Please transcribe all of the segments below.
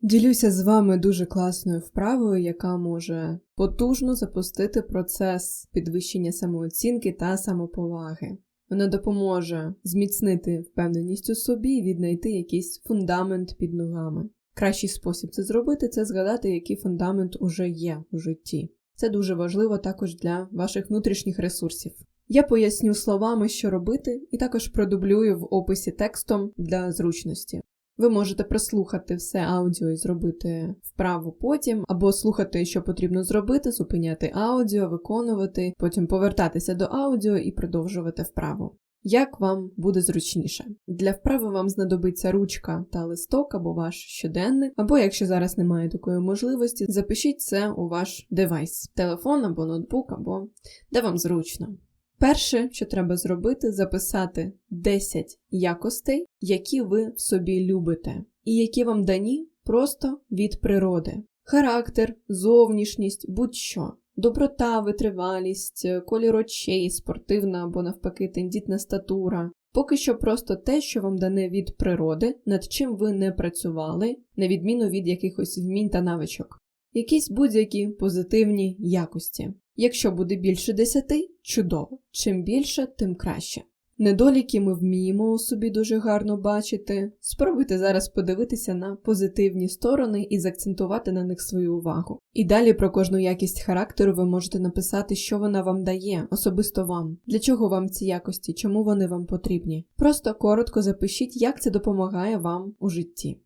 Ділюся з вами дуже класною вправою, яка може потужно запустити процес підвищення самооцінки та самоповаги. Вона допоможе зміцнити впевненість у собі і віднайти якийсь фундамент під ногами. Кращий спосіб це зробити це згадати, який фундамент уже є у житті. Це дуже важливо також для ваших внутрішніх ресурсів. Я поясню словами, що робити, і також продублюю в описі текстом для зручності. Ви можете прослухати все аудіо і зробити вправу потім, або слухати, що потрібно зробити, зупиняти аудіо, виконувати, потім повертатися до аудіо і продовжувати вправу. Як вам буде зручніше? Для вправи вам знадобиться ручка та листок або ваш щоденник, або якщо зараз немає такої можливості, запишіть це у ваш девайс, телефон або ноутбук, або де вам зручно. Перше, що треба зробити, записати 10 якостей, які ви в собі любите, і які вам дані просто від природи. Характер, зовнішність, будь-що. Доброта, витривалість, колір очей, спортивна або навпаки тендітна статура. Поки що просто те, що вам дане від природи, над чим ви не працювали, на відміну від якихось вмінь та навичок. Якісь будь-які позитивні якості. Якщо буде більше 10, чудово. Чим більше, тим краще. Недоліки ми вміємо у собі дуже гарно бачити. Спробуйте зараз подивитися на позитивні сторони і заакцентувати на них свою увагу. І далі про кожну якість характеру ви можете написати, що вона вам дає, особисто вам, для чого вам ці якості, чому вони вам потрібні. Просто коротко запишіть, як це допомагає вам у житті.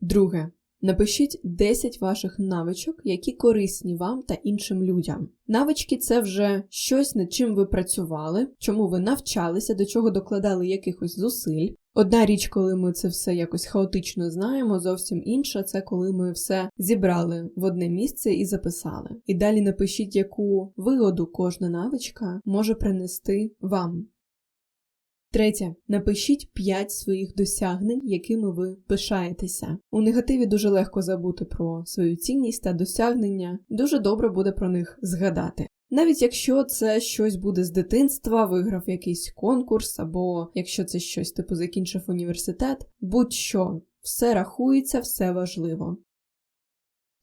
Друге. Напишіть 10 ваших навичок, які корисні вам та іншим людям. Навички це вже щось, над чим ви працювали, чому ви навчалися, до чого докладали якихось зусиль. Одна річ, коли ми це все якось хаотично знаємо, зовсім інша це коли ми все зібрали в одне місце і записали. І далі напишіть, яку вигоду кожна навичка може принести вам. Третє. Напишіть 5 своїх досягнень, якими ви пишаєтеся. У негативі дуже легко забути про свою цінність та досягнення, дуже добре буде про них згадати. Навіть якщо це щось буде з дитинства, виграв якийсь конкурс, або якщо це щось типу закінчив університет, будь-що, все рахується, все важливо.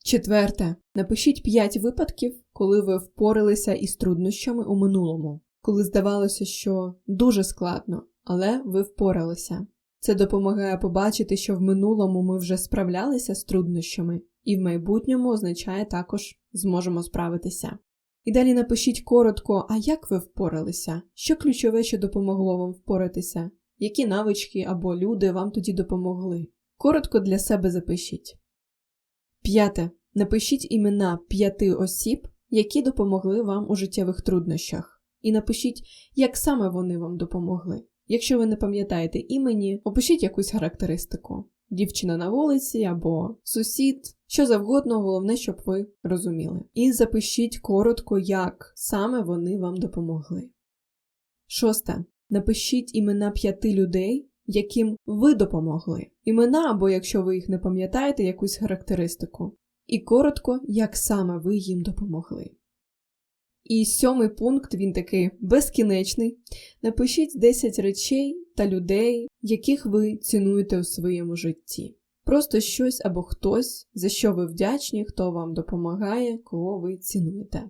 Четверте. Напишіть 5 випадків, коли ви впоралися із труднощами у минулому коли здавалося, що дуже складно, але ви впоралися. Це допомагає побачити, що в минулому ми вже справлялися з труднощами, і в майбутньому означає також зможемо справитися. І далі напишіть коротко, а як ви впоралися, що ключове, що допомогло вам впоратися, які навички або люди вам тоді допомогли. Коротко для себе запишіть. П'яте. Напишіть імена п'яти осіб, які допомогли вам у життєвих труднощах і напишіть, як саме вони вам допомогли. Якщо ви не пам'ятаєте імені, опишіть якусь характеристику. Дівчина на вулиці або сусід, що завгодно, головне, щоб ви розуміли. І запишіть коротко, як саме вони вам допомогли. Шосте. Напишіть імена п'яти людей, яким ви допомогли. Імена, або якщо ви їх не пам'ятаєте, якусь характеристику. І коротко, як саме ви їм допомогли. І сьомий пункт він такий безкінечний. Напишіть 10 речей та людей, яких ви цінуєте у своєму житті. Просто щось або хтось, за що ви вдячні, хто вам допомагає, кого ви цінуєте.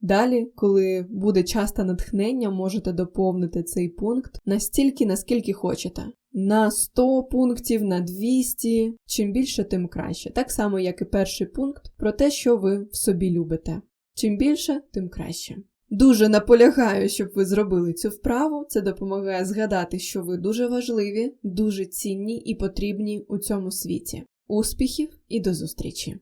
Далі, коли буде час та натхнення, можете доповнити цей пункт настільки, наскільки хочете. На 100 пунктів, на 200, чим більше, тим краще. Так само, як і перший пункт про те, що ви в собі любите. Чим більше, тим краще. Дуже наполягаю, щоб ви зробили цю вправу. Це допомагає згадати, що ви дуже важливі, дуже цінні і потрібні у цьому світі. Успіхів і до зустрічі!